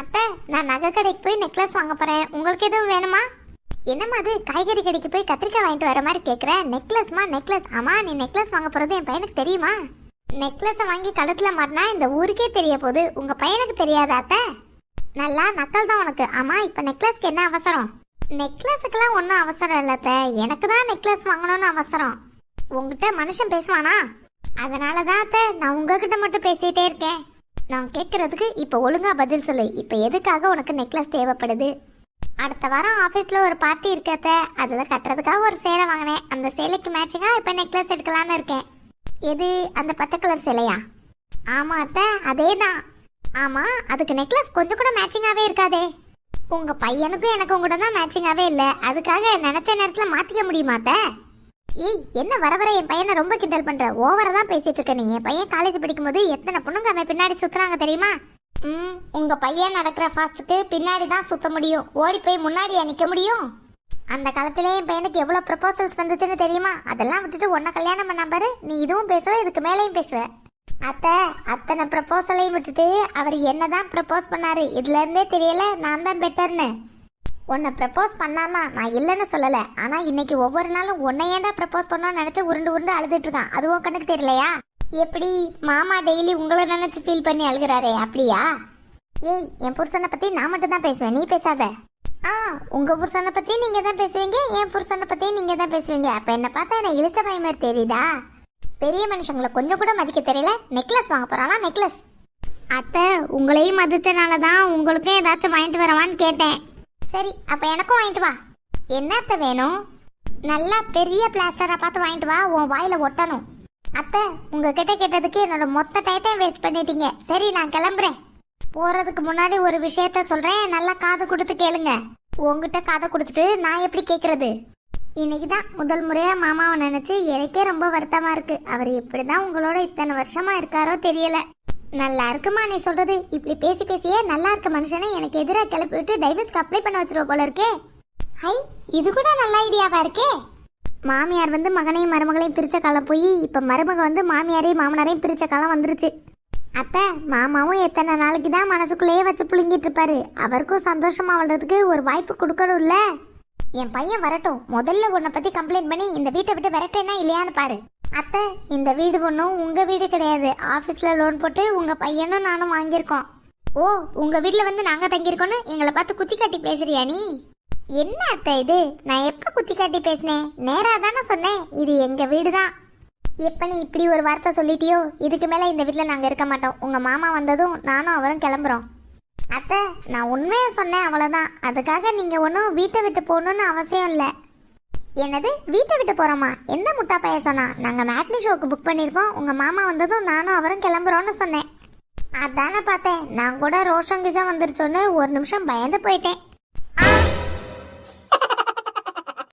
அத்தை நான் நகை கடைக்கு போய் நெக்லஸ் வாங்க போகிறேன் உங்களுக்கு எதுவும் வேணுமா? என்னம்மா அது? காய்கறி கடைக்கு போய் கத்திரிக்காய் வாங்கிட்டு வர மாதிரி கேட்குற நெக்லஸ்மா நெக்லஸ் ஆமாம் நீ நெக்லஸ் வாங்க போகிறது என் பையனுக்கு தெரியுமா? நெக்லஸை வாங்கி கழுத்தில் மாட்டினா இந்த ஊருக்கே தெரிய போகுது. உங்கள் பையனுக்கு தெரியாதா அத்தை? நல்லா நக்கல் தான் உனக்கு. ஆமாம் இப்போ நெக்லஸ்க்கு என்ன அவசரம்? நெக்லஸுக்கெல்லாம் ஒன்றும் அவசரம் இல்லை எனக்கு தான் நெக்லஸ் வாங்கணும்னு அவசரம். உங்ககிட்ட மனுஷன் பேசுவானா? அதனால தான் அத்தை நான் உங்ககிட்ட மட்டும் பேசிகிட்டே இருக்கேன். நான் கேட்கறதுக்கு இப்போ ஒழுங்கா பதில் சொல்லு. இப்போ எதுக்காக உனக்கு நெக்லஸ் தேவைப்படுது? அடுத்த வாரம் ஆஃபீஸில் ஒரு பார்ட்டி இருக்கத்த அதில் கட்டுறதுக்காக ஒரு சேலை வாங்கினேன். அந்த சேலைக்கு மேட்சிங்காக இப்போ நெக்லஸ் எடுக்கலான்னு இருக்கேன். எது? அந்த பச்சை கலர் சேலையா? ஆமாம் அத்தை அதே தான் ஆமாம் அதுக்கு நெக்லஸ் கொஞ்சம் கூட மேட்சிங்காகவே இருக்காதே. உங்கள் பையனுக்கும் எனக்கும் கூட தான் மேட்சிங்காகவே இல்லை. அதுக்காக நினச்ச நேரத்தில் மாற்றிக்க முடியுமா அத்தை? ஏய் என்ன வர வர என் பையனை ரொம்ப கிண்டல் பண்ற? ஓவரா தான் பேசிட்டு இருக்க நீ. என் பையன் காலேஜ் படிக்கும்போது எத்தனை பொண்ணுங்க அவன் பின்னாடி சுத்துறாங்க தெரியுமா? ம் உங்க பையன் நடக்கிற ஃபாஸ்ட்டுக்கு பின்னாடி தான் சுத்த முடியும். ஓடி போய் முன்னாடியா நிக்க முடியும். அந்த காலத்திலே என் பையனுக்கு எவ்வளவு ப்ரப்போசல்ஸ் வந்துச்சுன்னு தெரியுமா? அதெல்லாம் விட்டுட்டு உன்னை கல்யாணம் பண்ண பாரு. நீ இதுவும் பேசுவ இதுக்கு மேலேயும் பேசுவ. அத்தை அத்தனை ப்ரப்போசலையும் விட்டுட்டு அவர் என்னதான் ப்ரப்போஸ் பண்ணாரு? இதுல இருந்தே தெரியல நான் தான் பெட்டர்னு உன்னை ப்ரப்போஸ் பண்ணாமா நான் இல்லைன்னு சொல்லலை. ஆனால் இன்னைக்கு ஒவ்வொரு நாளும் உன்னை ஏன்டா ப்ரப்போஸ் பண்ணோன்னு நினச்சி உருண்டு உருண்டு அழுதுட்டு இருக்கான். அதுவும் கணக்கு தெரியலையா? எப்படி மாமா டெய்லி உங்களை நினச்சி ஃபீல் பண்ணி அழுகிறாரே அப்படியா? ஏய் என் புருஷனை பற்றி நான் மட்டும் தான் பேசுவேன் நீ பேசாத. ஆ உங்கள் புருஷனை பற்றி நீங்கள் தான் பேசுவீங்க என் புருஷனை பற்றி நீங்கள் தான் பேசுவீங்க. அப்போ என்னை பார்த்தா எனக்கு இழிச்ச பயமாரி மாதிரி தெரியுதா? பெரிய மனுஷங்களை கொஞ்சம் கூட மதிக்க தெரியல. நெக்லஸ் வாங்க போகிறானா நெக்லஸ் அத்தை உங்களையும் மதித்தனால தான் உங்களுக்கும் ஏதாச்சும் வாங்கிட்டு வரவான்னு கேட்டேன். சரி அப்போ எனக்கும் வாங்கிட்டு வா. என்னத்த வேணும்? நல்லா பெரிய பிளாஸ்டரை பார்த்து வாங்கிட்டு வா உன் வாயில் ஒட்டணும். அத்தை உங்ககிட்ட கேட்டதுக்கு என்னோட மொத்த டயத்தையும் வேஸ்ட் பண்ணிட்டீங்க. சரி நான் கிளம்புறேன். போகிறதுக்கு முன்னாடி ஒரு விஷயத்த சொல்கிறேன் நல்லா காது கொடுத்து கேளுங்க. உங்ககிட்ட காதை கொடுத்துட்டு நான் எப்படி கேட்குறது இன்னைக்கு தான் முதல் முறையாக மாமாவை நினச்சி எனக்கே ரொம்ப வருத்தமாக இருக்குது அவர் எப்படிதான் உங்களோட இத்தனை வருஷமாக இருக்காரோ தெரியலை. நல்லா இருக்குமா நீ சொல்றது? இப்படி பேசி பேசியே நல்லா இருக்க மனுஷனை எனக்கு எதிராக கிளப்பி விட்டு டைவர்ஸ்க்கு அப்ளை பண்ண வச்சிருவ போல இருக்கே. ஹை இது கூட நல்ல ஐடியாவா இருக்கே? மாமியார் வந்து மகனையும் மருமகளையும் பிரிச்ச காலம் போய் இப்ப மருமக வந்து மாமியாரையும் மாமனாரையும் பிரிச்ச காலம் வந்துருச்சு. அத்தை மாமாவும் எத்தனை நாளைக்கு தான் மனசுக்குள்ளேயே வச்சு புழுங்கிட்டு இருப்பாரு. அவருக்கும் சந்தோஷமா வாழ்றதுக்கு ஒரு வாய்ப்பு கொடுக்கணும்ல என் பையன் வரட்டும். முதல்ல உன்னை பத்தி கம்ப்ளைண்ட் பண்ணி இந்த வீட்டை விட்டு விரட்டேனா இல்லையான்னு பாரு. அத்தை இந்த வீடு ஒன்றும் உங்கள் வீடு கிடையாது. ஆஃபீஸில் லோன் போட்டு உங்கள் பையனும் நானும் வாங்கியிருக்கோம். ஓ உங்கள் வீட்டில் வந்து நாங்கள் தங்கியிருக்கோன்னு எங்களை பார்த்து குத்தி காட்டி பேசுறியா நீ? என்ன அத்தை இது? நான் எப்போ குத்தி காட்டி பேசினேன்? நேராக தானே சொன்னேன். இது எங்கள் வீடு தான் எப்போ நீ இப்படி ஒரு வார்த்தை சொல்லிட்டியோ இதுக்கு மேலே இந்த வீட்டில் நாங்கள் இருக்க மாட்டோம். உங்கள் மாமா வந்ததும் நானும் அவரும் கிளம்புறோம். அத்தை நான் உண்மையை சொன்னேன் அவ்வளோதான் அதுக்காக நீங்கள் ஒன்றும் வீட்டை விட்டு போகணுன்னு அவசியம் இல்லை. என்னது? வீட்டை விட்டு போகிறோமா எந்த முட்டா பையன் சொன்னா? நாங்கள் மேட்னி ஷோக்கு புக் பண்ணியிருக்கோம். உங்கள் மாமா வந்ததும் நானும் அவரும் கிளம்புறோம்னு சொன்னேன். அதானே பார்த்தேன். நான் கூட ரோஷங்கிசா வந்துருச்சோன்னு ஒரு நிமிஷம் பயந்து போயிட்டேன்.